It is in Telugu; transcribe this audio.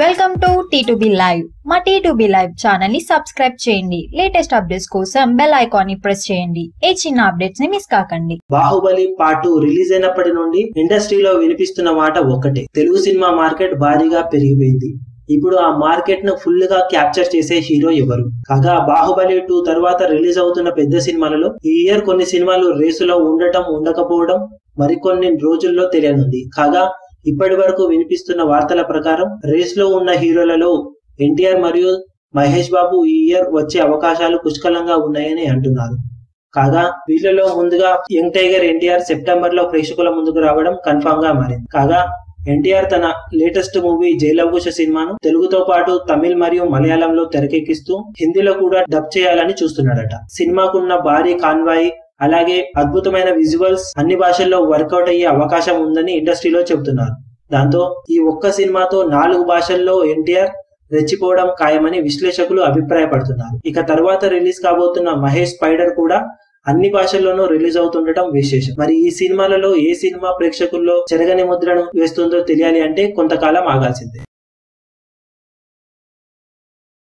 Welcome to T two B live మా టీ టు బి లైవ్ ఛానల్ని సబ్స్క్రైబ్ చేయండి. లేటెస్ట్ అప్డేట్స్ కోసం బెల్ ఐకాన్ని ప్రెస్ చేయండి. ఏ చిన్న అప్డేట్స్ని మిస్ కాకండి. బాహుబలి పార్ట్ రిలీజ్ అయినప్పటి నుండి ఇండస్ట్రీలో వినిపిస్తున్న మాట ఒక్కటే. తెలుగు సినిమా మార్కెట్ భారీగా పెరిగిపోయింది. ఇప్పుడు ఆ మార్కెట్ను ఫుల్గా క్యాప్చర్ చేసే హీరో ఎవరు? కాగా బాహుబలి టూ తర్వాత రిలీజ్ అవుతున్న పెద్ద సినిమాలలో ఈ ఇయర్ కొన్ని సినిమాలు రేసులో ఉండటం ఉండకపోవడం మరికొన్ని రోజుల్లో తెలియనుంది. కాగా ఇప్పటి వరకు వినిపిస్తున్న వార్తల ప్రకారం రేస్లో ఉన్న హీరోలలో ఎన్టీఆర్ మరియు మహేష్ బాబు ఈ ఇయర్ వచ్చే అవకాశాలు పుష్కలంగా ఉన్నాయని అంటున్నారు. కాగా వీళ్ళలో ముందుగా యంగ్ టైగర్ ఎన్టీఆర్ సెప్టెంబర్లో ప్రేక్షకుల ముందుకు రావడం కన్ఫామ్గా మారింది. కాగా ఎన్టీఆర్ తన లేటెస్ట్ మూవీ జైలవకుశ సినిమాను తెలుగుతో పాటు తమిళ్ మరియు మలయాళంలో తెరకెక్కిస్తూ హిందీలో కూడా డబ్ చేయాలని చూస్తున్నాడట. సినిమాకున్న భారీ కాన్వాయి అలాగే అద్భుతమైన విజువల్స్ అన్ని భాషల్లో వర్కౌట్ అయ్యే అవకాశం ఉందని ఇండస్ట్రీలో చెబుతున్నారు. దాంతో ఈ ఒక్క సినిమాతో నాలుగు భాషల్లో ఎన్టీఆర్ రెచ్చిపోవడం ఖాయమని విశ్లేషకులు అభిప్రాయపడుతున్నారు. ఇక తర్వాత రిలీజ్ కాబోతున్న మహేష్ స్పైడర్ కూడా అన్ని భాషల్లోనూ రిలీజ్ అవుతుండటం విశేషం. మరి ఈ సినిమాలలో ఏ సినిమా ప్రేక్షకుల్లో చెరగని ముద్రను వేస్తుందో తెలియాలి అంటే కొంతకాలం ఆగాల్సిందే.